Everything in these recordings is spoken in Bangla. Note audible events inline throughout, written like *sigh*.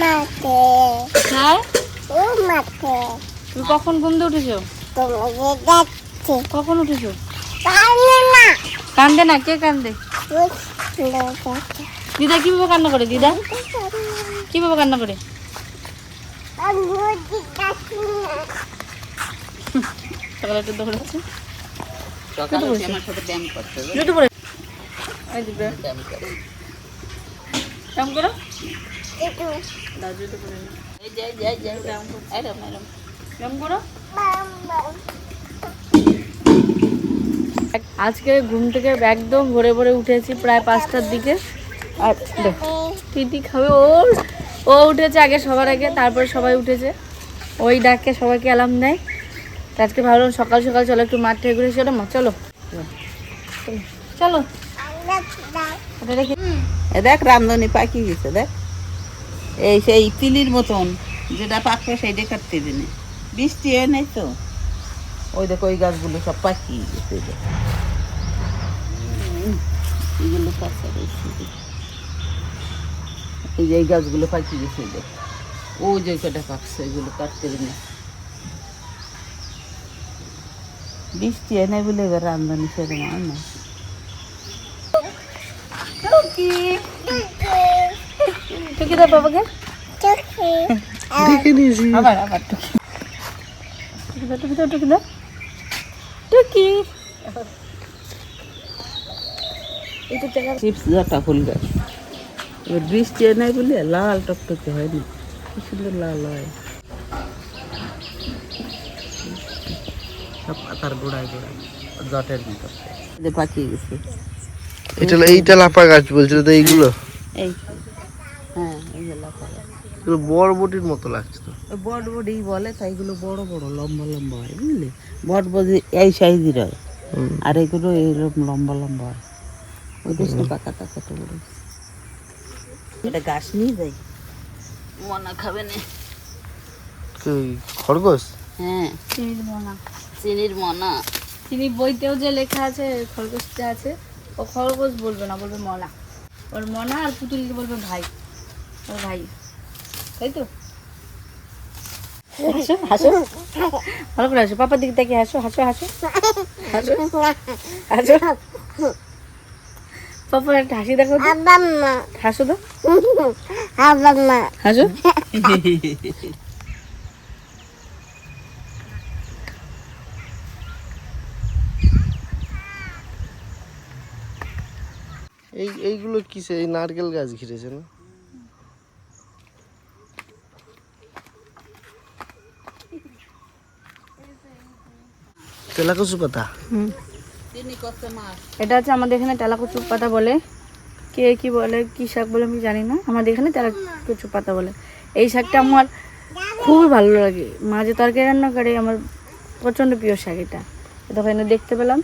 মাঠে। হ্যাঁ ও মাঠে। তুমি কখন ঘুম দিয়ে উঠেছো? তোমাকে যাচ্ছে কখন উঠেছো? পারলে না। কান্দে না? কে কান্দে? দিদা কীভাবে কান্না করে দিদা? কীভাবে কান্না করে? সকালে একটু দৌড়াচ্ছে। ব্যায়াম এই দিদা করে। নি এই যে, এরম, এরম। করো আজকে ঘুম থেকে একদম ভোরে ভোরে উঠেছি প্রায় পাঁচটার দিকে। আর টিটি খাবে? ওর ও উঠেছে আগে সবার আগে তারপরে সবাই উঠেছে। ওই ডাকে সবাইকে অ্যালার্ম দেয়। আজকে ভাবলাম সকাল সকাল চলো একটু মাঠ থেকে ঘুরে চলো মা চলো। চলো। দেখ রামধনি পাকি গেছে দেখ। এই সেই তিলির মতন, যেটা পাকবে সেইটা কাটতে দিনে। বৃষ্টি হয় নাই তো। ওই দেখো ওই গাছগুলো সব পাকি গেছে এগুলো এই যে এই গাছগুলো পাকি গেছে দেখ। ওই যে কটা পাকছে, এগুলো কাটতে দিনে। বৃষ্টি হয় নাই বলে এবার রামধনি সেরকম হয় না টুকি দাও বাবাকে। চোখে আবার আবার টুকি টুকি দাও টুকি দাও টুকি দাও টুকি। চিপস জাটা ফুল গাছ। এবার বৃষ্টি নাই বলে লাল টকটকে হয় না। কি সুন্দর লাল হয়। সব পাতার গোড়ায় গোড়ায় জটের মতো যে পাকিয়ে গেছে। এটা এইটা লাফা গাছ বলছিল তো এইগুলো? এই। হ্যাঁ এগুলো মতো লাগছে তো। বলে তাই এগুলো বড় বড় লম্বা লম্বা হয় বুঝলি? বট বডি এই সাইজের হয়। আর এগুলো এইরকম লম্বা লম্বা হয়। ওই দেশ পাকা পাকা তো বড় এটা গাছ নিয়ে যাই। মনা খাবে না। খরগোশ? হ্যাঁ। চিনির মনা। চিনির মনা। চিনি বইতেও যে লেখা আছে খরগোশটা আছে ও খরগোশ বলবে না বলবে মনা। ওর মনা আর পুতুলকে বলবে ভাই। ওর ভাই। তাই তো? *laughs* হাসো হাসো ভালো করে হাসো পাপার দিকে তাকিয়ে হাসো হাসো হাসো হাসো হাসো পাপার একটা হাসি দেখো হাসো তো। হাসো। এই এইগুলো কিসে? এই নারকেল গাছ ঘিরেছে না? তেলাকুচু পাতা এটা হচ্ছে আমাদের এখানে তেলাকুচু পাতা বলে। কে কি বলে কি শাক বলে আমি জানি না। আমাদের এখানে তেলাকুচু পাতা বলে। এই শাকটা আমার খুবই ভালো লাগে। মাঝে তরকারি রান্না করে আমার প্রচণ্ড প্রিয় শাক এটা। এখানে দেখতে পেলাম।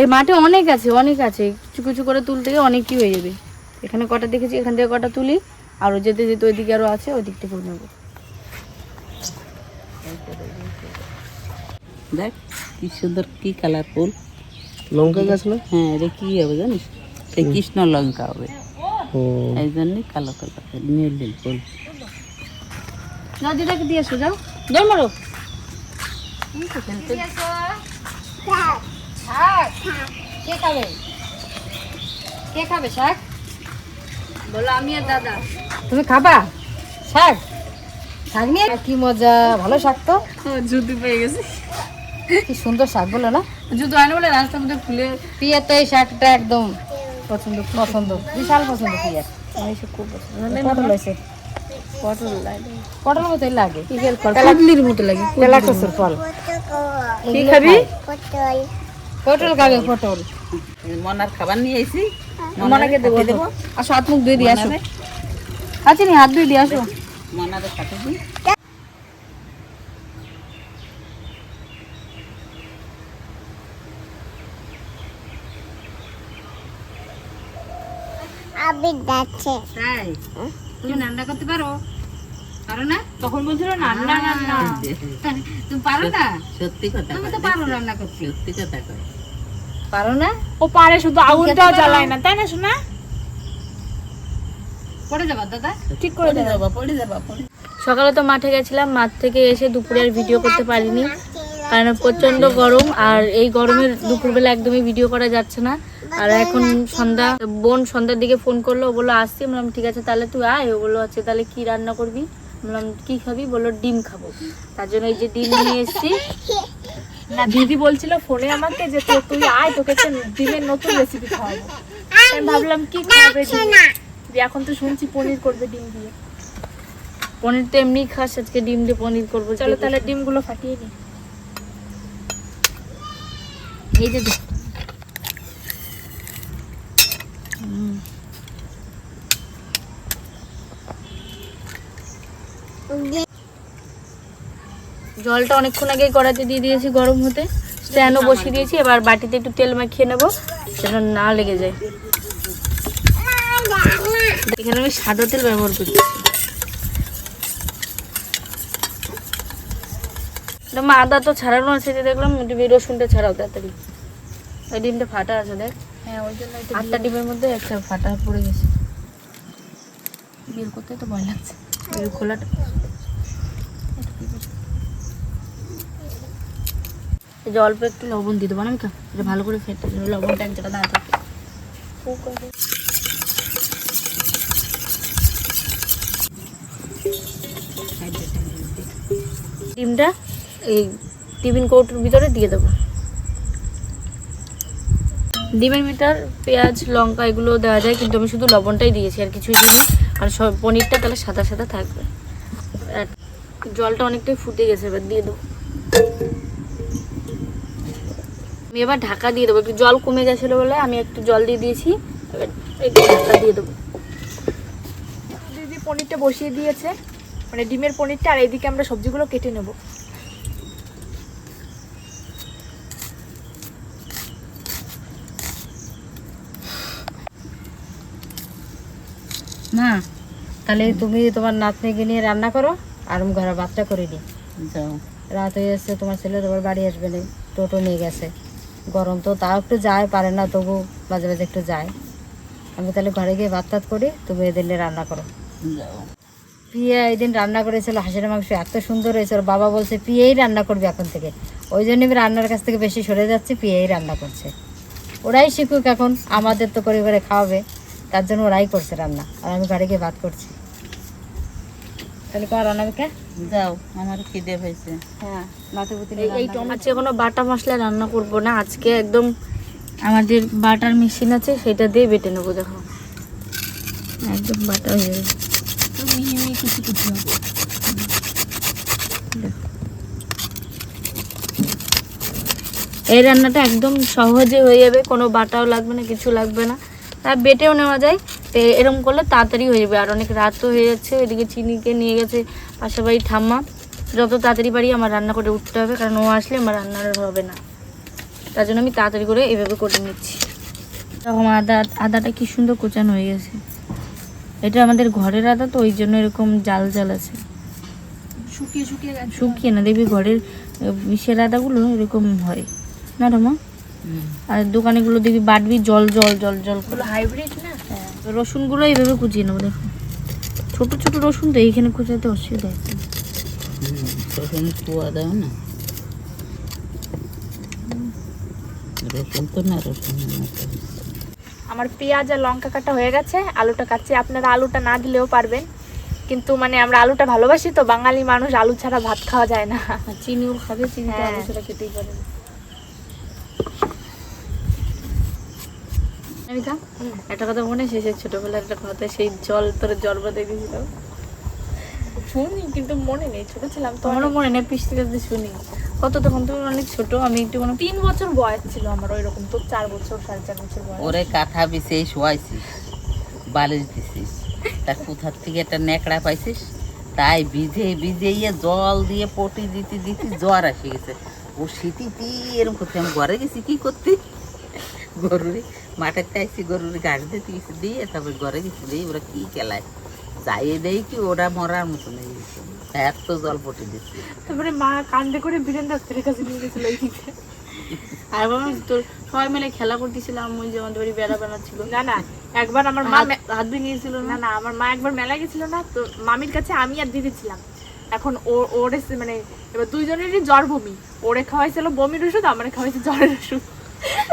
এই মাঠে অনেক আছে অনেক আছে। কিছু কিছু করে তুলতে গিয়ে অনেকই হয়ে যাবে। এখানে কটা দেখেছি এখান থেকে কটা তুলি। আরও যেতে যেতে ওইদিকে আরও আছে ওই দিক থেকে নেব। দেখ কি সুন্দর কি কালারফুল লঙ্কা গাছ না? হ্যাঁ এটা কি হবে জানিস? এই কৃষ্ণ লঙ্কা হবে। ও। এই জন্য কালো কালো নীল নীল ফুল। দিদাকে দিয়ে এসো যাও। যাও মারো। কে খাবে? কে খাবে শাক বলো আমি আর দাদা। তুমি খাবা? শাক শাক নিয়ে কি মজা ভালো শাক তো। জুতি পেয়ে গেছে। কি সুন্দর শাক বলো না। জুতো আনে বলে রাস্তার মধ্যে ফুলে পিয়া তো এই শাকটা একদম পছন্দ পছন্দ বিশাল পছন্দ পিয়া আমি এসব খুব পছন্দ। পটল আছে। পটল লাগে। পটল মতো লাগে। কুদলির মতো লাগে তেলাকসের ফল। কি খাবি? পটল পটল খাবে পটল। মনার খাবার নিয়ে এসি মনাকে দেবো। দেবো। আসো হাত মুখ ধুয়ে দিয়ে আসো। আচ্ছা নি হাত ধুয়ে দিয়ে আসো। মনারে খাতে দিই আবি যাচ্ছে। তাই? তুমি রান্না করতে পারো? পারো না? তখন বলছিল রান্না রান্না। তুমি পারো না? সত্যি কথা তুমি তো পারো রান্না করতে। সত্যি কথা কয়। পারো না? ও পারে শুধু আগুনটাও জ্বালায় না তাই না শোনা পড়ে যাবা দাদা। ঠিক করে যাবা পড়ে যাবা পড়ে সকালে তো মাঠে গেছিলাম মাঠ থেকে এসে দুপুরে আর ভিডিও করতে পারিনি। কারণ প্রচণ্ড গরম আর এই গরমের দুপুরবেলা একদমই ভিডিও করা যাচ্ছে না। আর এখন সন্ধ্যা, বোন সন্ধ্যার দিকে ফোন করল বলল, আসছি। বললাম, ঠিক আছে, তাহলে তুই আয়। ও বলল আচ্ছা তাহলে কি রান্না করবি? বললাম, কি খাবি? বলল, ডিম খাব। তার জন্য এই যে ডিম নিয়ে এসেছি। না, দিদি বলছিল ফোনে আমাকে যে, তো তুই আয়, তোকে একটা ডিমের নতুন রেসিপি খাওয়াবো। আমি ভাবলাম, কি খাবে এখন তো শুনছি পনির করবে ডিম দিয়ে। পনির তো এমনি খাস, আজকে ডিম দিয়ে পনির করব। চলো তাহলে ডিমগুলো ফাটিয়ে নি। এই যে। জলটা অনেকক্ষণ আগে কড়াতে দিয়ে দিয়েছি গরম হতে। স্ট্যান্ডও বসিয়ে দিয়েছি এবার বাটিতে একটু তেল মাখিয়ে নেব যেন না লেগে যায়। এখানে আমি সাদা তেল ব্যবহার করছি। মা আদা তো ছাড়ানো আছে যে দেখলাম রসুনটা ছাড়াও তাড়াতাড়ি। ওই ডিমটা ফাটা আছে দেখ। হ্যাঁ ওই জন্য আটটা ডিমের মধ্যে একটা ফাটা পড়ে গেছে। বের করতে তো ভয় লাগছে। বের খোলাটা এই যে একটু লবণ দিয়ে দেবো না এটা ভালো করে ফেটে লবণটা এক জায়গায় না থাকে ডিমটা এই টিফিন কৌটোর ভিতরে দিয়ে দেবো। ডিমের ভিতর পেঁয়াজ, লঙ্কা এগুলো দেওয়া যায়, কিন্তু আমি শুধু লবণটাই দিয়েছি, আর কিছুই দিইনি। আর সব পনিরটা তাহলে সাদা সাদা থাকবে। আর জলটা অনেকটাই ফুটে গেছে, এবার দিয়ে দেবো। আমি এবার ঢাকা দিয়ে দেবো। একটু জল কমে গেছিল বলে আমি একটু জল দিয়ে দিয়েছি। এবার একটু ঢাকা দিয়ে দেবো। দিদি পনিরটা বসিয়ে দিয়েছে মানে ডিমের পনিরটা আর এইদিকে আমরা সবজিগুলো কেটে নেব। মা তাহলে তুমি তোমার নাতনিকে নিয়ে রান্না করো আর আমি ঘরে ভাতটা করে নিই। যাও। রাত হয়ে যাচ্ছে তোমার ছেলে তোমার বাড়ি আসবে না টোটো নিয়ে গেছে। গরম তো তাও একটু যায়, পারে না তবু মাঝে মাঝে একটু যায়। আমি তাহলে ঘরে গিয়ে ভাত টাত করি, তুমি নিয়ে রান্না করো। পিয়া এদিন রান্না করেছিল, হাঁসের মাংস এত সুন্দর হয়েছে, ওর বাবা বলছে, পিয়েই রান্না করবে এখন থেকে। ওই জন্য আমি রান্নার কাছ থেকে বেশি সরে যাচ্ছি, পিয়েই রান্না করছে। ওরাই শিখুক এখন, আমাদের তো করে করে খাওয়াবে, তার জন্য ওরাই করছে রান্না। আর আমি ঘরে গিয়ে ভাত করছি। তাহলে কর রান্না কে যাও আমার খিদে হয়েছে হ্যাঁ এই টমাটো কোনো বাটা মশলা রান্না করব না আজকে একদম আমাদের বাটার মেশিন আছে সেটা দিয়ে বেটে নেব দেখো। একদম বাটা হয়ে যাবে মিহি কুচি কুচি হবে। এই রান্নাটা একদম সহজে হয়ে যাবে কোনো বাটাও লাগবে না কিছু লাগবে না। আর বেটেও নেওয়া যায়। তো এরকম করলে তাড়াতাড়ি হয়ে যাবে। আর অনেক রাতও হয়ে যাচ্ছে ওইদিকে চিনিকে নিয়ে গেছে বাড়ি ঠাম্মা। যত তাড়াতাড়ি পারি আমার রান্না করে উঠতে হবে কারণ ও আসলে আমার রান্নার হবে না। তার জন্য আমি তাড়াতাড়ি করে এভাবে করে নিচ্ছি। এরকম আদা আদাটা কি সুন্দর কোচানো হয়ে গেছে। এটা আমাদের ঘরের আদা তো ওই জন্য এরকম জাল জাল আছে। শুকিয়ে শুকিয়ে শুকিয়ে না দেখবি ঘরের বিষের আদাগুলো এরকম হয়। না রমা আর দোকানেগুলো দেখবি বাটবি জল জল জল জল হাইব্রিড না? রসুনগুলো এইভাবে কুচিয়ে নেব দেখো। ছোট ছোট রসুন তো এইখানে কুচাতে অসুবিধা তখন কুয়া দাও না রসুন তো না রসুন আমার পেঁয়াজ আর লঙ্কা কাটা হয়ে গেছে আলুটা কাটছি। আপনারা আলুটা না দিলেও পারবেন। কিন্তু মানে আমরা আলুটা ভালোবাসি তো বাঙালি মানুষ আলু ছাড়া ভাত খাওয়া যায় না। চিনিও খাবে চিনি হ্যাঁ। আলু ছাড়া খেতেই পারে না। খা একটা কথা মনে আছে? সেই ছোটবেলার একটা কথা সেই জল তোর জল বাদে শুনি কিন্তু মনে নেই। ছোট ছিলাম তোমারও মনে নেই পিসতে কাছে শুনি। কত তখন তুমি অনেক ছোট আমি একটু কোনো তিন বছর বয়স ছিল আমার ওই রকম তো চার বছর সাড়ে চার বছর বয়স। ওরে কাঁথা শোয়াইছিস বালিশ দিছিস। তার কোথার থেকে একটা নেকড়া পাইছিস? তাই ভিজে ভিজে ইয়ে জল দিয়ে পটি দিতে দিতে জ্বর আসে গেছে। ও শীতিতে এরকম করতে আমি ঘরে গেছি কি করতে? গরুরে। মাঠের চাইছি গরুরে দিতে দিয়ে তারপরে ঘরে দিয়ে ওরা কি খেলায়? দেয় কি ওরা মরার গেছে। এত জল পটি দিচ্ছে তারপরে মা কান্দে করে বীরেন ডাক্তারের কাছে নিয়ে গেছিল আর তোর সবাই মিলে খেলা করতেছিলাম ওই যে আমাদের বাড়ি বেড়া বানাচ্ছিল না না একবার আমার মা হাত ভেঙে গেছিল না? না আমার মা একবার মেলা গেছিল না তো মামির কাছে আমি আর দিদি ছিলাম। এখন ও ওর মানে এবার দুইজনেরই জ্বর বমি ওরে খাওয়াইছিল বমির ওষুধ আমার খাওয়াইছে জ্বরের ওষুধ।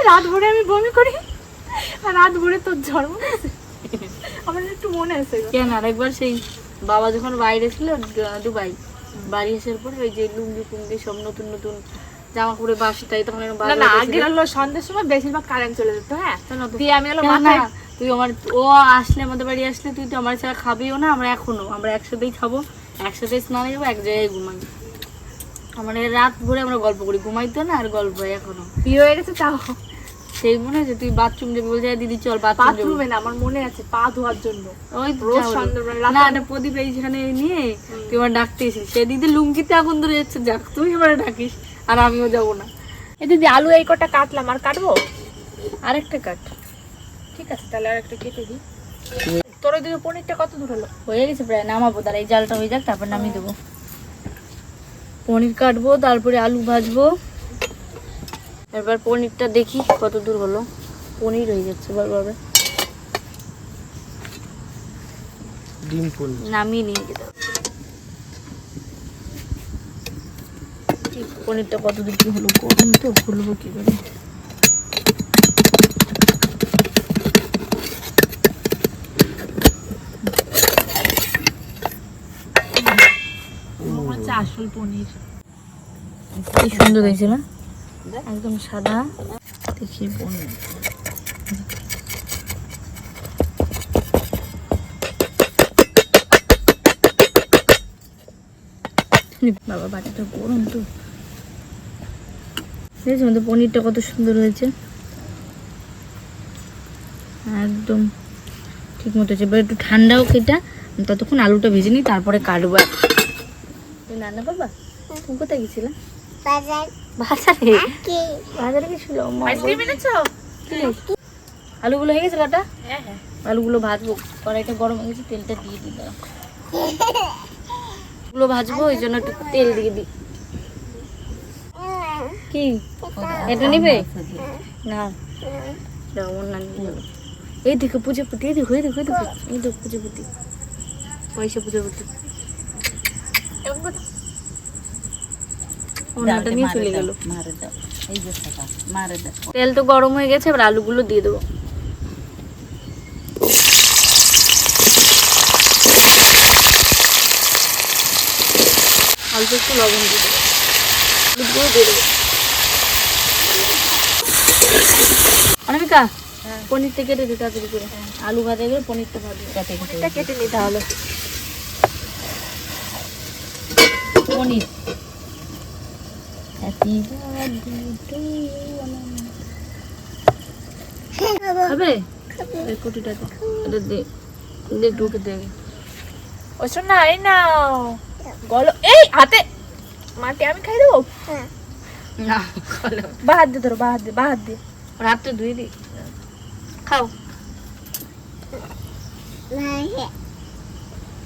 রাত ভরে আমি বমি করি। রাত ভরে তোর আছে আমার একটু মনে আছে। কেন? আরেকবার সেই বাবা যখন বাইরে ছিল দুবাই বাড়ি আসার পরে ওই যে লুঙ্গি ফুঙ্গি সব নতুন নতুন জামা কাপড়ে বাসি তাই তখন এরকম না না আগে হলো সন্ধ্যের সময় বেশিরভাগ কারেন্ট চলে যেত হ্যাঁ? দিয়ে আমি হলো মাথায় তুই আমার ও আসলে আমাদের বাড়ি আসলে তুই তো আমার ছাড়া খাবিও না আমরা এখনও আমরা একসাথেই খাব একসাথেই স্নানে যাব এক জায়গায় ঘুমাই। আমার রাত ভরে আমরা গল্প করি ঘুমাইতো না আর গল্প এখনও। বিয়ে হয়ে গেছে তাও। সেই মনে হচ্ছে তুই বাথরুম যাবি বলছে দিদি চল বাথরুম বাথরুমে না আমার মনে আছে পা ধোয়ার জন্য। ওই রোজ। সন্ধ্যাবেলা না একটা প্রদীপ এইখানে নিয়ে তুই আমার ডাকতে এসেছিস সে দিদি লুঙ্গিতে আগুন ধরে যাচ্ছে। যাক তুই এবারে ডাকিস আর আমিও যাব না। এই দিদি আলু এই কটা কাটলাম আর কাটবো? আরেকটা কাট। ঠিক আছে তাহলে আর একটা কেটে দিই। তোর ওইদিকে পনিরটা কত দূর হলো? হয়ে গেছে প্রায় নামাবো। তার এই জালটা হয়ে যাক তারপর নামিয়ে দেবো। পনির কাটবো তারপরে আলু ভাজবো। এবার পনিরটা দেখি কত দূর হলো। পনির হয়ে যাচ্ছে বারবার। ডিম পনির। নামিয়ে নিয়ে যেতে পনিরটা কত দূর কি হলো গরম তো খুলবো কি করে আসল পনির। কি সুন্দর হয়েছে না? একদম সাদা। দেখি পনির বাবা বাটিটা গরম তো। দেখেছ আমাদের পনিরটা কত সুন্দর হয়েছে? একদম ঠিক মতো হয়েছে। এবার একটু ঠান্ডা হোক এটা। ততক্ষণ আলুটা ভেজে নিই তারপরে কাটবো। তুমি রান্না করবা? তুমি কোথায় গেছিলা? বাজার। বাজারে? কি বাজারে গেছিল আইসক্রিম এনেছো? আলুগুলো হয়ে গেছে কাটা হ্যাঁ হ্যাঁ। আলুগুলো ভাজবো। কড়াইটা গরম হয়ে গেছে তেলটা দিয়ে দিই গুলো ভাজবো ওই জন্য একটু তেল দিয়ে দিই কি? এটা নিবে? না। দাও, না এই দেখো পুজো পুতি এই দেখো এই দেখো এই দেখো। এই দেখো পুজো পুতি পয়সা পুজো পুতি ওনাটা নিয়ে চলে গেল। তেল তো গরম হয়ে গেছে এবার আলুগুলো দিয়ে দেবো। অল্প একটু লবণ দিয়ে দেবো। হলুদগুলো দিয়ে দেবো। অনামিকা পনিরটা কেটে দিতে তাড়াতাড়ি করে। আলু ভাজা গেলে পনিরটা এটা কেটে নিই তাহলে। পনির। খাবে? এই এটা দে দে ঢুকে দে ও শোনা এই নাও। গলো এই হাতে। মাটি আমি খাই দেবো? না বা হাত দিয়ে ধরো বা হাত দিয়ে বা হাত দিয়ে। রাত্রে ধুয়ে দি। খাও।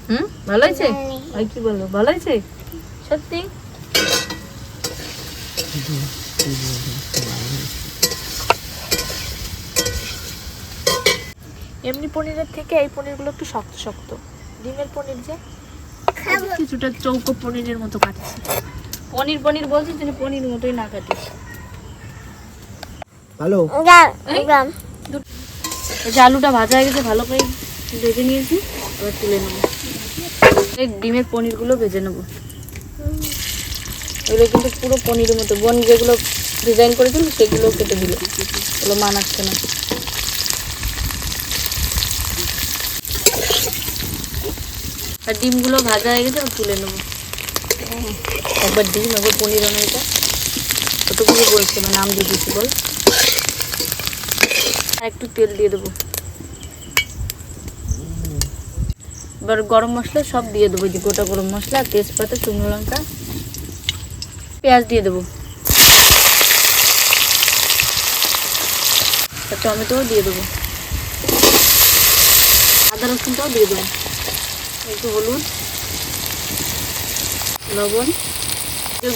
হুম? ভালো হয়েছে? কি বলব ভালো হয়েছে? সত্যি? এমনি পনিরের থেকে এই পনিরগুলো একটু শক্ত শক্ত। ডিমের পনির যে কিছুটা চৌকো পনিরের মতো কাটছে। পনির পনির বলছিস তুমি পনির মতোই না কাটিস ভালো যে আলুটা ভাজা হয়ে গেছে ভালো করে ভেজে নিয়েছি। এবার তুলে নেব। এই ডিমের পনিরগুলো ভেজে নেব। এগুলো কিন্তু পুরো পনিরের মতো। বোন যেগুলো ডিজাইন করেছিল সেগুলো কেটে দিল। এগুলো মানাচ্ছে না। আর ডিমগুলো ভাজা হয়ে গেছে এবার তুলে নেব। একবার ডিম, একবার পনির আনো এটা কতগুলো বলছে? মানে নাম দিয়ে দিচ্ছি বল। আর একটু তেল দিয়ে দেবো। এবার গরম মশলা সব দিয়ে দেবো যে গোটা গরম মশলা, তেজপাতা, শুকনো লঙ্কা। পেঁয়াজ দিয়ে দেবো। টমেটো দিয়ে দেবো। আদা রসুনটাও দিয়ে দেবো। একটু হলুদ, লবণ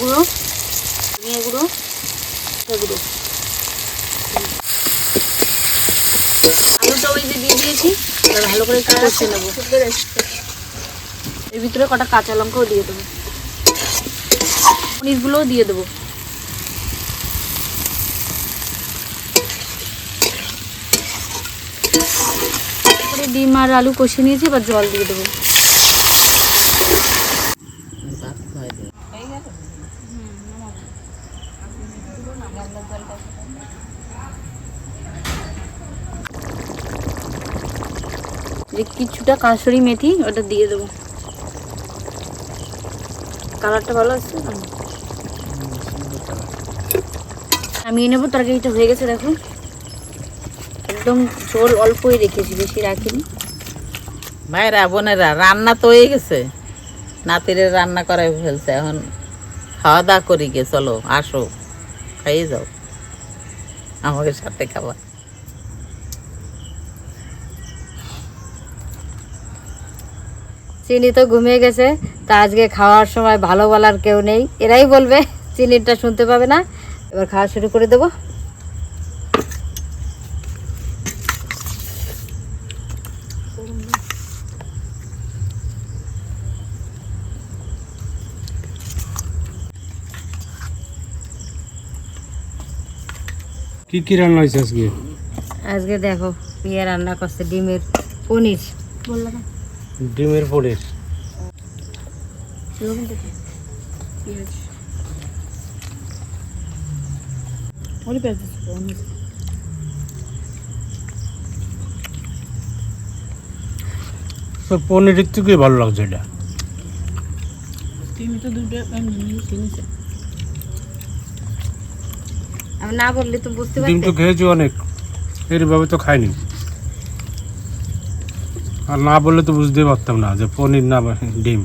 গুঁড়ো এগুলো গুঁড়ো গুঁড়ো। যে দিয়ে দিয়েছি ভালো করে কষে নেব। এর ভিতরে কটা কাঁচা লঙ্কাও দিয়ে দেবো। পনিরগুলোও দিয়ে দেবো। ডিম আর আলু কষিয়ে নিয়েছি, এবার জল দিয়ে দেবো। কিছুটা কাঁসরি মেথি, ওটা দিয়ে দেবো। কালারটা ভালো আসছে না আমি নেব তরকারিটা হয়ে গেছে দেখো। একদম ঝোল অল্পই রেখেছি বেশি রাখিনি। ভাইরা বোনেরা রান্না তো হয়ে গেছে। নাতিরে রান্না করাই ফেলছে এখন খাওয়া দাওয়া করি গে চলো আসো খাইয়ে যাও। আমাকে সাথে খাবার চিনি তো ঘুমিয়ে গেছে তা আজকে খাওয়ার সময় ভালো বলার কেউ নেই। এরাই বলবে চিনিটা শুনতে পাবে না। এবার খাওয়া শুরু করে দেবো। কি কি রান্না হয়েছে আজকে? আজকে দেখো বিয়ে রান্না করছে ডিমের পনির। ডিমের পনির। তো পনিরের থেকে ভালো লাগছে এটা? আমি না বললে তো বুঝতে ডিম তো খেয়েছি অনেক। এইভাবে তো খাইনি। আর না বললে তো বুঝতে পারতাম না যে পনির না ডিম।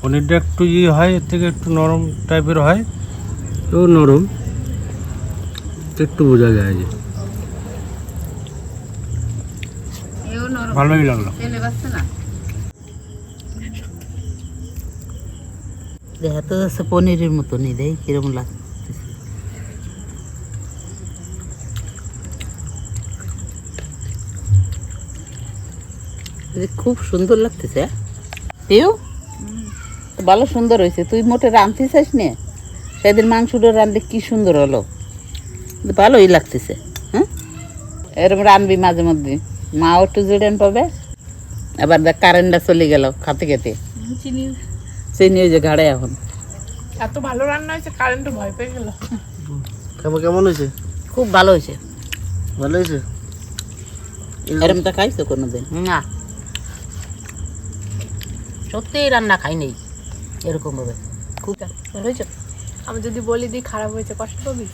পনিরটা একটু ইয়ে হয় এর থেকে একটু নরম টাইপের হয়। ও নরম। একটু বোঝা যায় যে। ভালোই লাগল। তেলে বাসছে না? দেখা তো যাচ্ছে পনিরের মতনই দেয় যে খুব সুন্দর লাগতেছে তেও ভালো সুন্দর হয়েছে। তুই মোটে রাঁধতে চাস নে? সেদিন মাংসটা রাঁধলে কি সুন্দর হলো? ভালোই লাগতেছে হ্যাঁ? এরকম রাঁধবি মাঝে মধ্যে। মাও একটু জুড়েন পাবে আবার দেখ কারেন্টটা চলে গেল খাতে খেতে। চিনি। চিনি ওই যে ঘাড়ে এখন। এত ভালো রান্না হয়েছে কারেন্ট ভয় পেয়ে গেল। খাবার কেমন হয়েছে? খুব ভালো হয়েছে। ভালো হয়েছে? এরকম তো খাইছো কোনোদিন? না। সত্যি রান্না খাই নেই এরকম ভাবে। খুব ভালো হয়েছে? আমি যদি বলি দিই খারাপ হয়েছে কষ্ট পাবি?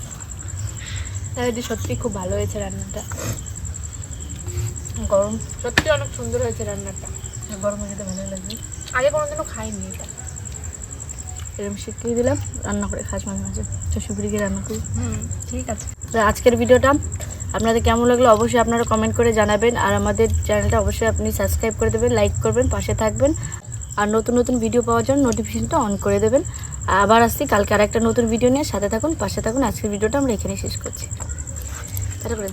দিদি সত্যি খুব ভালো হয়েছে রান্নাটা। গরম সত্যি অনেক সুন্দর হয়েছে রান্নাটা। গরমে খেতে ভালো লাগবে। আগে কোনোদিনও খাইনি এটা। এরকম শিখিয়ে দিলাম রান্না করে খাস মাঝে মাঝে। শ্বশুরবাড়িকে রান্না করি? হুম ঠিক আছে। তো আজকের ভিডিওটা আপনাদের কেমন লাগল অবশ্যই আপনারা কমেন্ট করে জানাবেন। আর আমাদের চ্যানেলটা অবশ্যই আপনি সাবস্ক্রাইব করে দেবেন লাইক করবেন পাশে থাকবেন। আর নতুন নতুন ভিডিও পাওয়ার জন্য নোটিফিকেশনটা অন করে দেবেন। আবার আসছি। কালকে আর একটা নতুন ভিডিও নিয়ে। সাথে থাকুন, পাশে থাকুন। আজকের ভিডিওটা আমরা এখানে শেষ করছি। তারপরে